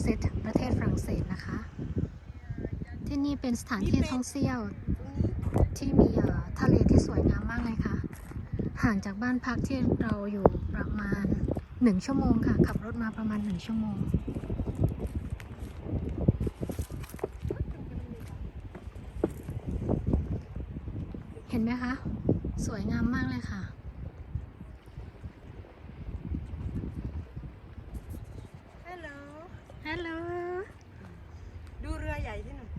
เซตประเทศฝรั่งเศสนะคะ ที่นี่เป็นสถานที่ท่องเที่ยวที่มีทะเลที่สวยงามมากเลยค่ะ ห่างจากบ้านพักที่เราอยู่ประมาณหนึ่งชั่วโมงค่ะ ขับรถมาประมาณหนึ่งชั่วโมง เห็นไหมคะ สวยงามมากเลยค่ะ ฮัลโหล ฮัลโหล ดูเรือใหญ่ที่หนึ่ง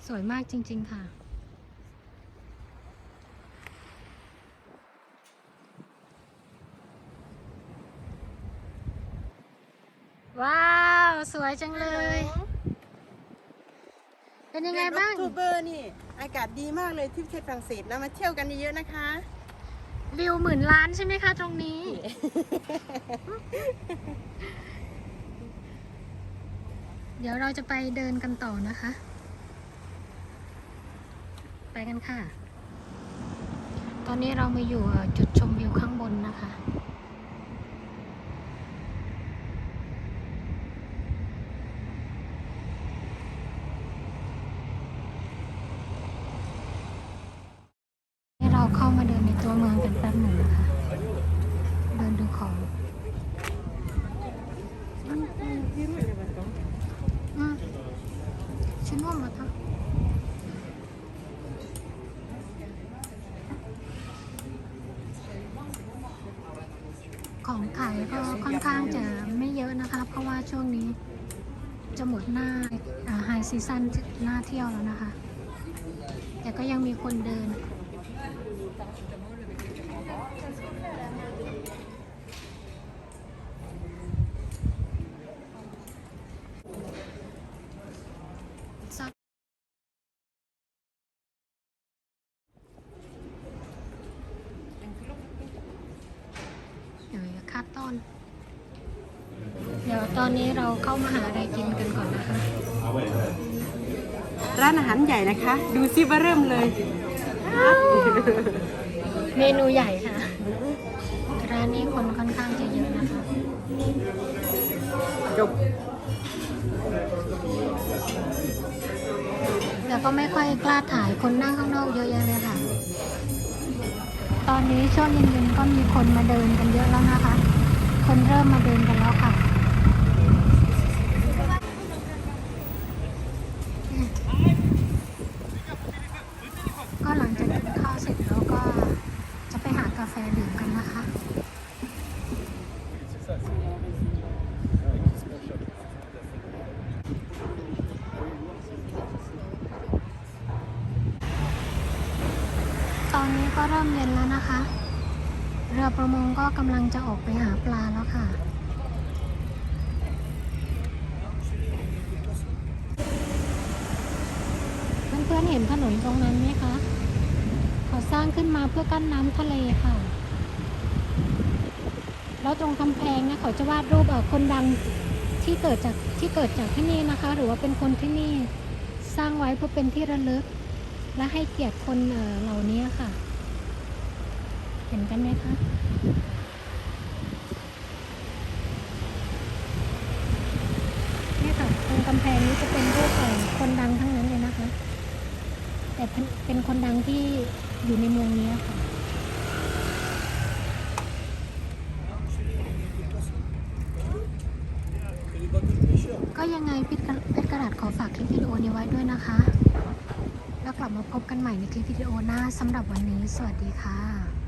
ส วยมากจริง ๆ ค่ะ ว้าว สวยจังเลย เป็นยังไงบ้างเดือนออกโทเบอร์นี่ อากาศดีมากเลยที่ประเทศฝรั่งเศสนะมาเที่ยวกันเยอะๆนะคะ วิวหมื่นล้านใช่ไหมคะตรงนี้ เดี๋ยวเราจะไปเดินกันต่อนะคะ ไปกันค่ะ ตอนนี้เรามาอยู่จุดชมวิวข้างบนนะคะ เราเข้ามาเดินในตัวเมืองกันแป๊บหนึ่งนะคะ เดินดูของอืมชิ้นว่ามาทั้ง ของขายก็ค่อนข้างจะไม่เยอะนะคะ เพราะว่าช่วงนี้จะหมดหน้าไฮซีซันหน้าเที่ยวแล้วนะคะ แต่ก็ยังมีคนเดิน สักเดี๋ยวอย่าคาดต้น เดี๋ยว ตอนนี้เราเข้ามาหาอะไรกินกันก่อนนะคะ ร้านอาหารใหญ่นะคะ ดูซิว่าเริ่มเลย เมนูใหญ่ค่ะ ร้านนี้คนค่อนข้างจะเยอะนะคะจบแต่ก็ไม่ค่อยกล้าถ่ายคนนั่งข้างนอกเยอะแยะเลยค่ะ ตอนนี้ช่วงเย็นๆก็มีคนมาเดินกันเยอะแล้วนะคะ คนเริ่มมาเดินกันแล้วค่ะ ก็หลังจากกินข้าวเสร็จแล้วก็จะไปหากา แฟดื่มกันนะคะ ตอนนี้ก็เริ่มเย็นแล้วนะคะ เรือประมงก็กำลังจะออกไปหาปลาแล้วค่ะเพื่อนๆเห็นถนนตรงนั้นไหมคะ ขึ้นมาเพื่อกั้นน้ำทะเลค่ะ แล้วตรงกำแพงนี่ยเขาจะวาดรูปคนดังที่เกิดจากที่เกิดจากที่นี่นะคะ หรือว่าเป็นคนที่นี่สร้างไว้เพื่อเป็นที่ระลึก และให้เกียรติคนเหล่านี้ค่ะ เห็นกันไหมคะนี่ค่ะตรงกำแพงนี้จะเป็นรูปเอ่อคนดังทั้งนั้นเลยนะคะ แต่เป็นคนดังที่ อยู่ในเมืองนี้ค่ะก็ยังไงพิดเพชรกระดาษขอฝากคลิปวิดีโอนี้ไว้ด้วยนะคะ แล้วกลับมาพบกันใหม่ในคลิปวิดีโอหน้าสำหรับวันนี้ สวัสดีค่ะ